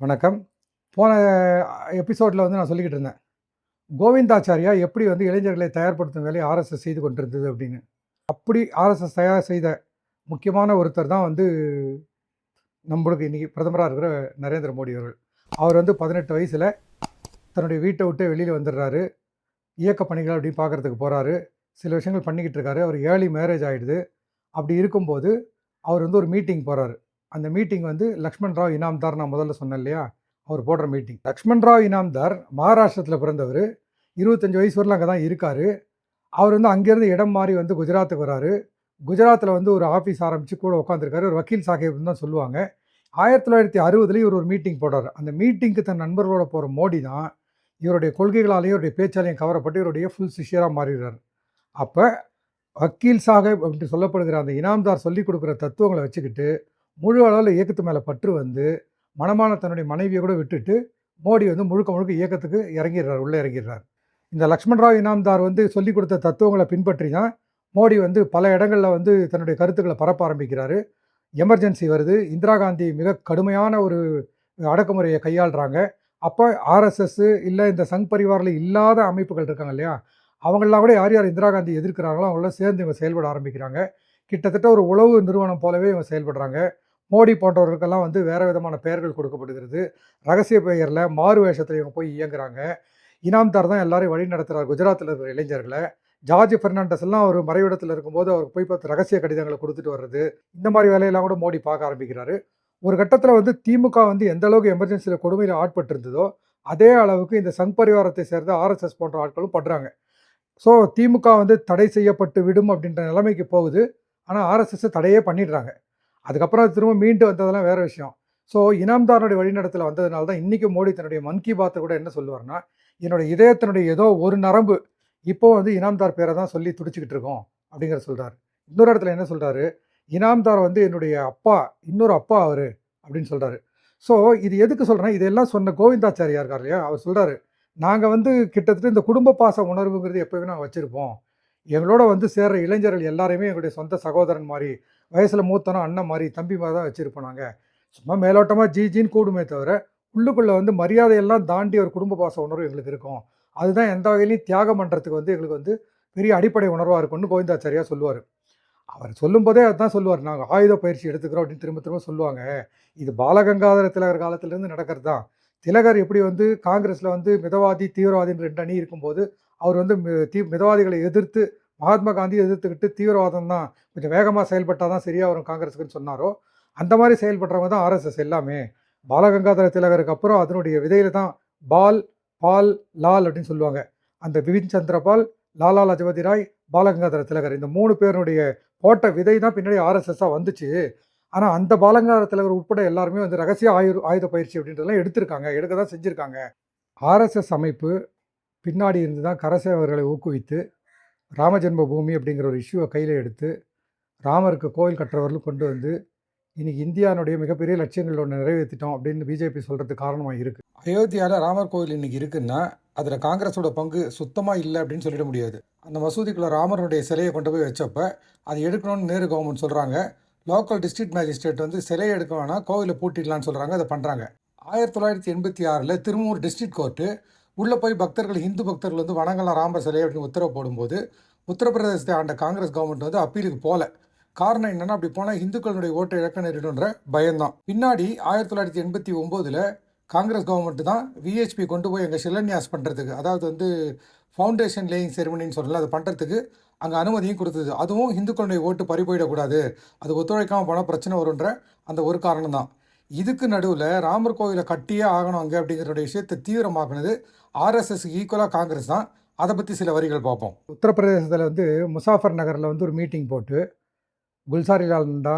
வணக்கம். போன எபிசோடில் வந்து நான் சொல்லிக்கிட்டு இருந்தேன். கோவிந்தாச்சாரியா எப்படி வந்து இளைஞர்களை தயார்படுத்தும் வேலையை ஆர்எஸ்எஸ் செய்து கொண்டிருந்தது அப்படின்னு. அப்படி ஆர்எஸ்எஸ் தயார் செய்த முக்கியமான ஒருத்தர் தான் வந்து நம்மளுக்கு இன்றைக்கி பிரதமராக இருக்கிற நரேந்திர மோடி அவர்கள். அவர் வந்து பதினெட்டு வயசில் தன்னுடைய வீட்டை விட்டு வெளியில் வந்துடுறாரு. இயக்க பணிகள் அப்படின்னு பார்க்குறதுக்கு போகிறாரு சில விஷயங்கள் பண்ணிக்கிட்டு இருக்காரு. அவர் ஏர்லி மேரேஜ் ஆகிடுது அப்படி இருக்கும்போது அவர் வந்து ஒரு மீட்டிங் போகிறாரு அந்த மீட்டிங் வந்து லக்ஷ்மண் ராவ் இனாம்தார் நான் முதல்ல சொன்னேன் இல்லையா? அவர் போடுற மீட்டிங் லக்ஷ்மண் ராவ் இனாம்தார் மகாராஷ்டிரத்தில் பிறந்தவர். இருபத்தஞ்சி வயசு வரலாம் அங்கே தான் இருக்கார். அவர் வந்து அங்கேருந்து இடம் மாறி வந்து குஜராத்துக்கு வராரு. குஜராத்தில் வந்து ஒரு ஆஃபீஸ் ஆரம்பித்து கூட உட்காந்துருக்காரு ஒரு வக்கீல் சாஹேப்னு தான் சொல்லுவாங்க. ஆயிரத்தி தொள்ளாயிரத்தி அறுபதுலேயும் இவர் ஒரு மீட்டிங் போடுறாரு. அந்த மீட்டிங்க்கு தன் நண்பர்களோட போகிற மோடி தான் இவருடைய கொள்கைகளாலேயும் இவருடைய பேச்சாலையும் கவரப்பட்டு இவருடைய ஃபுல் சிஷியராக மாறிடுறார். அப்போ வக்கீல் சாஹேப் அப்படின்னு சொல்லப்படுகிற அந்த இனாம்தார் சொல்லிக் கொடுக்குற தத்துவங்களை வச்சுக்கிட்டு முழு அளவில் இயக்கத்து மேலே பற்று வந்து மனமான தன்னுடைய மனைவியை கூட விட்டுட்டு மோடி வந்து முழுக்க முழுக்க இயக்கத்துக்கு இறங்கிடுறார் உள்ளே இறங்கிடுறார். இந்த லக்ஷ்மண் இனாம்தார் வந்து சொல்லிக் கொடுத்த தத்துவங்களை பின்பற்றி தான் மோடி வந்து பல இடங்களில் வந்து தன்னுடைய கருத்துக்களை பரப்ப ஆரம்பிக்கிறாரு. எமர்ஜென்சி வருது இந்திரா காந்தி மிக கடுமையான ஒரு அடக்குமுறையை கையாளுறாங்க. அப்போ ஆர்எஸ்எஸ் இல்லை இந்த சங் பரிவாரில் இல்லாத அமைப்புகள் இருக்காங்க இல்லையா அவங்களாம் கூட யார் யார் இந்திரா காந்தி எதிர்க்கிறாங்களோ அவங்கள சேர்ந்து இவங்க செயல்பட ஆரம்பிக்கிறாங்க. கிட்டத்தட்ட ஒரு உளவு நிறுவனம் போலவே இவங்க செயல்படுறாங்க. மோடி போன்றவர்களுக்கெல்லாம் வந்து வேறு விதமான பெயர்கள் கொடுக்கப்படுகிறது. ரகசிய பெயரில் மாறு வேஷத்தில் இவங்க போய் இயங்குறாங்க. இனாம்தார் தான் எல்லாரையும் வழி நடத்துகிறார் குஜராத்தில் இருக்கிற இளைஞர்களை. ஜார்ஜ் பெர்னாண்டஸ் எல்லாம் அவர் மறைவிடத்தில் இருக்கும்போது அவர் போய் பார்த்து ரகசிய கடிதங்களை கொடுத்துட்டு வர்றது. இந்த மாதிரி வேலையெல்லாம் கூட மோடி பார்க்க ஆரம்பிக்கிறாரு. ஒரு கட்டத்தில் வந்து திமுக வந்து எந்த அளவுக்கு எமர்ஜென்சியில் கொடுமையில் ஆட்பட்டிருந்ததோ அதே அளவுக்கு இந்த சங் பரிவாரத்தை சேர்ந்த ஆர்எஸ்எஸ் போன்ற ஆட்களும் படுறாங்க. ஸோ திமுக வந்து தடை செய்யப்பட்டு விடும் அப்படின்ற நிலைமைக்கு போகுது. ஆனால் ஆர்எஸ்எஸ் தடையே பண்ணிடுறாங்க. அதுக்கப்புறம் திரும்ப மீண்டு வந்ததெல்லாம் வேறு விஷயம். ஸோ இனாம்தாரனுடைய வழிநடத்தில் வந்ததுனால தான் இன்றைக்கி மோடி தன்னுடைய மன் கி பாத்தை கூட என்ன சொல்லுவார்னா என்னுடைய இதயத்தினுடைய ஏதோ ஒரு நரம்பு இப்போ வந்து இனாம்தார் பேரை தான் சொல்லி துடிச்சிக்கிட்டு இருக்கோம் அப்படிங்கிற சொல்கிறார் இன்னொரு இடத்துல என்ன சொல்கிறாரு இனாம்தார் வந்து என்னுடைய அப்பா இன்னொரு அப்பா அவர் அப்படின்னு சொல்கிறாரு ஸோ இது எதுக்கு சொல்கிறேன் இதெல்லாம் சொன்ன கோவிந்தாச்சாரியா இருக்கார் இல்லையா? அவர் சொல்கிறாரு நாங்கள் வந்து கிட்டத்தட்ட இந்த குடும்ப பாச உணர்வுங்கிறது எப்போயுமே நாங்கள் வச்சுருப்போம். எங்களோட வந்து சேர்ற இளைஞர்கள் எல்லாரையுமே எங்களுடைய சொந்த சகோதரன் மாதிரி வயசில் மூத்தனம் அண்ணன் மாதிரி தம்பி மாதிரி தான் வச்சுருப்போம் நாங்கள் சும்மா மேலோட்டமாக ஜி ஜின்னு கூடுமே தவிர உள்ளுக்குள்ளே வந்து மரியாதையெல்லாம் தாண்டி ஒரு குடும்ப பாச உணர்வு எங்களுக்கு இருக்கும். அதுதான் எந்த வகையிலையும் தியாகம் பண்ணுறதுக்கு வந்து எங்களுக்கு வந்து பெரிய அடிப்படை உணர்வாக இருக்கும்னு கோவிந்தாச்சாரியா சொல்லுவார். அவர் சொல்லும்போதே அதுதான் சொல்லுவார். நாங்கள் ஆயுத பயிற்சி எடுத்துக்கிறோம் அப்படின்னு திரும்ப திரும்ப சொல்லுவாங்க. இது பாலகங்காதர திலகர் காலத்திலேருந்து நடக்கிறது தான் திலகர் எப்படி வந்து காங்கிரஸில் வந்து மிதவாதி தீவிரவாதின்னு ரெண்டு அணி இருக்கும்போது அவர் வந்து தீ மிதவாதிகளை எதிர்த்து மகாத்மா காந்தி எதிர்த்துக்கிட்டு தீவிரவாதம் தான் கொஞ்சம் வேகமாக செயல்பட்டால் தான் சரியாக வரும் காங்கிரஸுக்குன்னு சொன்னாரோ அந்த மாதிரி செயல்படுறவங்க தான் ஆர்எஸ்எஸ் எல்லாமே. பாலகங்காதர திலகருக்கு அப்புறம் அதனுடைய விதையில தான் பால் பால் லால் அப்படின்னு சொல்லுவாங்க. அந்த பிபின் சந்திரபால் லாலா லஜபதி ராய் பாலகங்காதர திலகர் இந்த மூணு பேருடைய போட்ட விதை தான் பின்னாடி ஆர்எஸ்எஸ்ஸாக வந்துச்சு. ஆனால் அந்த பாலகங்காதர திலகர் உட்பட எல்லாருமே வந்து ரகசிய ஆயுர் ஆயுத பயிற்சி அப்படின்றதெல்லாம் எடுத்திருக்காங்க எடுக்க தான் செஞ்சுருக்காங்க ஆர்எஸ்எஸ் அமைப்பு பின்னாடி இருந்து தான் கரசேவர்களை ஊக்குவித்து ராமஜென்ம பூமி அப்படிங்கிற ஒரு இஷ்யூவை கையில் எடுத்து ராமருக்கு கோயில் கட்டுறவர்களும் கொண்டு வந்து இன்றைக்கி இந்தியானுடைய மிகப்பெரிய லட்சியங்கள் ஒன்று நிறைவேற்றிட்டோம் அப்படின்னு பிஜேபி சொல்கிறதுக்கு காரணமாக இருக்குது அயோத்தியாவில் ராமர் கோயில் இன்றைக்கி இருக்குன்னா அதில் காங்கிரஸோட பங்கு சுத்தமாக இல்லை அப்படின்னு சொல்லிட முடியாது. அந்த மசூதிக்குள்ள ராமருடைய சிலையை கொண்டு போய் வச்சப்ப அதை எடுக்கணும்னு நேரு கவர்மெண்ட் சொல்கிறாங்க லோக்கல் டிஸ்ட்ரிக்ட் மேஜிஸ்ட்ரேட் வந்து சிலையை எடுக்க வேணாம் கோவிலை பூட்டிடலான்னு சொல்கிறாங்க அதை பண்ணுறாங்க ஆயிரத்தி தொள்ளாயிரத்தி எண்பத்தி ஆறில் திருமூர் டிஸ்ட்ரிக்ட் கோர்ட்டு உள்ளே போய் பக்தர்கள் இந்து பக்தர்கள் வந்து வணங்கலாம் ராமர் சிலை அப்படின்னு உத்தரவு போடும்போது உத்தரப்பிரதேசத்தை ஆண்ட காங்கிரஸ் கவர்மெண்ட் வந்து அப்பீலுக்கு போகல காரணம் என்னென்னா அப்படி போனால் இந்துக்களுடைய ஓட்டை இழக்க நேரிடுன்ற பயம்தான். பின்னாடி ஆயிரத்தி தொள்ளாயிரத்தி எண்பத்தி ஒம்போதில் காங்கிரஸ் கவர்மெண்ட் தான் விஹெச்பி கொண்டு போய் எங்கள் சிலன்யாஸ் பண்ணுறதுக்கு அதாவது வந்து ஃபவுண்டேஷன் லேயிங் செரிமனின்னு சொல்லல அதை பண்ணுறதுக்கு அங்கே அனுமதியும் கொடுத்தது. அதுவும் இந்துக்களுடைய ஓட்டு பறி போயிடக்கூடாது. அது ஒத்துழைக்காமல் போனால் பிரச்சனை வரும்ன்ற அந்த ஒரு காரணம் தான் இதுக்கு நடுவில் ராமர் கோவிலை கட்டியே ஆகணும் அங்கே அப்படிங்கிற விஷயத்தை தீவிரமாக்குனது ஆர்எஸ்எஸ் ஈக்குவலாக காங்கிரஸ் தான். அதை பற்றி சில வரிகள் பார்ப்போம். உத்தரப்பிரதேசத்தில் வந்து முசாஃபர் நகரில் வந்து ஒரு மீட்டிங் போட்டு குல்சாரிலால் நண்டா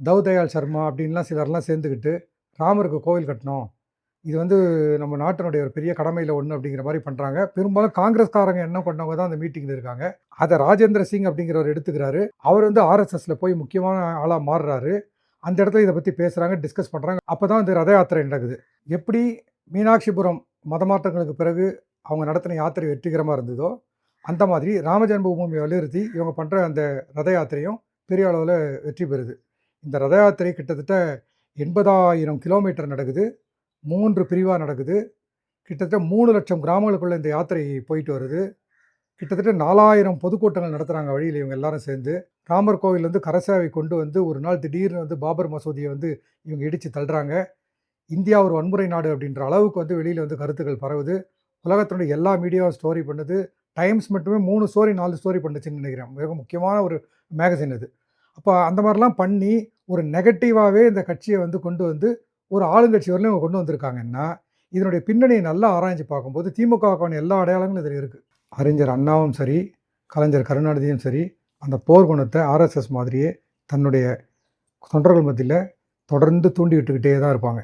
தௌதயால் சர்மா அப்படின்லாம் சிலர்லாம் சேர்ந்துக்கிட்டு ராமருக்கு கோவில் கட்டணும். இது வந்து நம்ம நாட்டினுடைய ஒரு பெரிய கடமையில் ஒன்று அப்படிங்கிற மாதிரி பண்ணுறாங்க பெரும்பாலும் காங்கிரஸ்காரங்க என்ன பண்ணவங்க தான் அந்த மீட்டிங்கில் இருக்காங்க. அதை ராஜேந்திர சிங் அப்படிங்கிறவர் எடுத்துக்கிறாரு. அவர் வந்து ஆர்எஸ்எஸில் போய் முக்கியமான ஆளாக மாறுறாரு. அந்த இடத்துல இதை பற்றி பேசுகிறாங்க டிஸ்கஸ் பண்ணுறாங்க அப்போ தான் இந்த ரத யாத்திரை நடக்குது. எப்படி மீனாட்சிபுரம் மதமாற்றங்களுக்கு பிறகு அவங்க நடத்தின யாத்திரை வெற்றிகரமாக இருந்ததோ அந்த மாதிரி ராமஜென்மபூமியை வலியுறுத்தி இவங்க பண்ணுற அந்த ரத யாத்திரையும் பெரிய அளவில் வெற்றி பெறுது. இந்த ரத யாத்திரை கிட்டத்தட்ட எண்பதாயிரம் கிலோமீட்டர் நடக்குது. மூன்று பிரிவாக நடக்குது. கிட்டத்தட்ட மூணு லட்சம் கிராமங்களுக்குள்ளே இந்த யாத்திரை போயிட்டு வருது. கிட்டத்தட்ட நாலாயிரம் பொதுக்கூட்டங்கள் நடத்துகிறாங்க வழியில் இவங்க எல்லாரும் சேர்ந்து. ராமர் கோவிலேருந்து கரசாவை கொண்டு வந்து ஒரு நாள் திடீர்னு வந்து பாபர் மசூதியை வந்து இவங்க இடித்து தள்ளுறாங்க. இந்தியா ஒரு வன்முறை நாடு அப்படின்ற அளவுக்கு வந்து வெளியில் வந்து கருத்துக்கள் பரவுது. உலகத்தினுடைய எல்லா மீடியாவும் ஸ்டோரி பண்ணுது. டைம்ஸ் மட்டுமே மூணு ஸ்டோரி நாலு ஸ்டோரி பண்ணுச்சுன்னு நினைக்கிறேன். மிக முக்கியமான ஒரு மேகசின் இது அப்போ அந்த மாதிரிலாம் பண்ணி ஒரு நெகட்டிவாகவே இந்த கட்சியை வந்து கொண்டு வந்து ஒரு ஆளுங்கட்சி வரலையும் அவங்க கொண்டு வந்திருக்காங்கன்னா இதனுடைய பின்னணியை நல்லா ஆராய்ஞ்சு பார்க்கும்போது திமுகவுக்கான எல்லா அடையாளங்களும் இதில் இருக்குது அறிஞர் அண்ணாவும் சரி கலைஞர் கருணாநிதியும் சரி அந்த போர் குணத்தை ஆர்எஸ்எஸ் மாதிரியே தன்னுடைய தொண்டர்கள் மத்தியில் தொடர்ந்து தூண்டி விட்டுக்கிட்டே தான் இருப்பாங்க.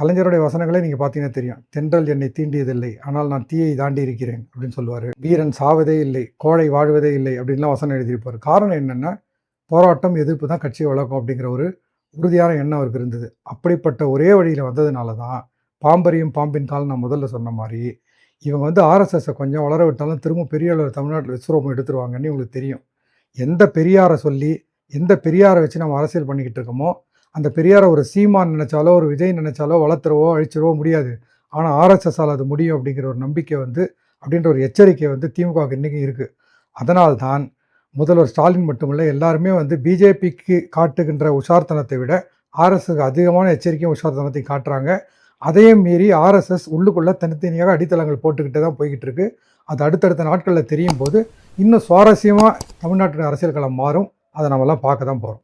கலைஞருடைய வசனங்களே நீங்கள் பார்த்தீங்கன்னா தெரியும். தென்றல் என்னை தீண்டியதில்லை ஆனால் நான் தீயை தாண்டி இருக்கிறேன் அப்படின்னு சொல்லுவார். வீரன் சாவதே இல்லை கோழை வாழ்வதே இல்லை அப்படின்லாம் வசனம் எழுதியிருப்பார். காரணம் என்னென்னா போராட்டம் எதிர்ப்பு தான் கட்சியை வளர்க்கும் அப்படிங்கிற ஒரு உறுதியான எண்ணம் அவருக்கு இருந்தது. அப்படிப்பட்ட ஒரே வழியில் வந்ததுனால தான் பாம்பரியும் பாம்பின் கால் நான் முதல்ல சொன்ன மாதிரி இவங்க வந்து ஆர்எஸ்எஸ்ஸை கொஞ்சம் வளர விட்டாலும் திரும்ப பெரிய அளவு தமிழ்நாட்டில் விஸ்வரூபம் எடுத்துருவாங்கன்னு உங்களுக்கு தெரியும். எந்த பெரியாரை சொல்லி எந்த பெரியாரை வச்சு நம்ம அரசியல் பண்ணிக்கிட்டு இருக்கோமோ அந்த பெரியாரை ஒரு சீமான் நினச்சாலோ ஒரு விஜய் நினச்சாலோ வளர்த்துறவோ அழிச்சிடவோ முடியாது. ஆனால் ஆர்எஸ்எஸ்ஸால் அது முடியும் அப்படிங்கிற ஒரு நம்பிக்கை வந்து அப்படின்ற ஒரு எச்சரிக்கை வந்து திமுகவுக்கு இன்றைக்கும் இருக்குது அதனால்தான் முதல்வர் ஸ்டாலின் மட்டுமல்ல எல்லாருமே வந்து பிஜேபிக்கு காட்டுகின்ற உஷார்த்தனத்தை விட ஆர்எஸ்எஸ்க்கு அதிகமான எச்சரிக்கையும் உஷார்த்தனத்தையும் காட்டுறாங்க. அதையும் மீறி ஆர்எஸ்எஸ் உள்ளுக்குள்ளே தனித்தனியாக அடித்தளங்கள் போட்டுக்கிட்டு தான் போய்கிட்டு இருக்கு. அது அடுத்தடுத்த நாட்களில் தெரியும் போது இன்னும் சுவாரஸ்யமாக தமிழ்நாட்டின் அரசியல் களம் மாறும். அதை நம்மலாம் பார்க்க தான் போகிறோம்